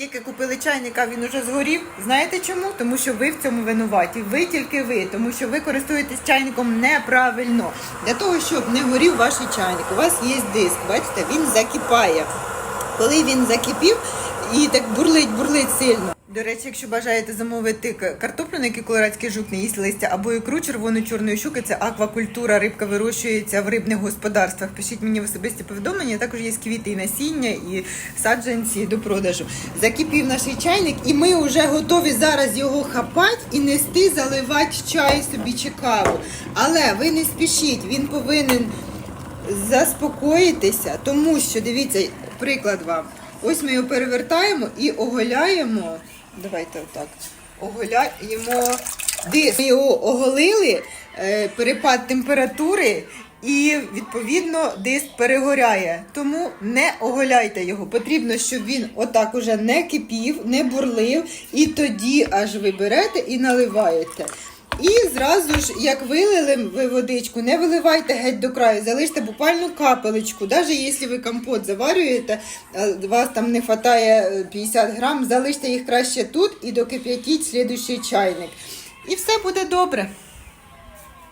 Тільки купили чайник, а він уже згорів. Знаєте чому? Тому що ви в цьому винуваті. Ви тільки ви, тому що ви користуєтесь чайником неправильно. Для того, щоб не горів ваш чайник, у вас є диск. Бачите, він закипає. Коли він закипів і так бурлить, бурлить сильно. До речі, якщо бажаєте замовити картоплю, на якій колорадський жук не їсть листя, або ікру червону чорної щуки, це аквакультура, рибка вирощується в рибних господарствах. Пишіть мені в особисті повідомлення. Також є квіти і насіння, і саджанці до продажу. Закипів наш чайник, і ми вже готові зараз його хапати і нести, заливати чай собі чи каву. Але ви не спішіть, він повинен заспокоїтися, тому що дивіться, приклад вам. Ось ми його перевертаємо і оголяємо. Давайте отак. Оголяємо диск. Ми його оголили, е, перепад температури. І відповідно диск перегоряє. Тому не оголяйте його. Потрібно, щоб він отак уже не кипів, не бурлив, і тоді аж ви берете і наливаєте. І зразу ж, як вилили ви водичку, не виливайте геть до краю, залиште буквально капелечку. Навіть якщо ви компот заварюєте, а вас там не вистачає 50 грам, залиште їх краще тут і докип'ятіть слідуючий чайник. І все буде добре.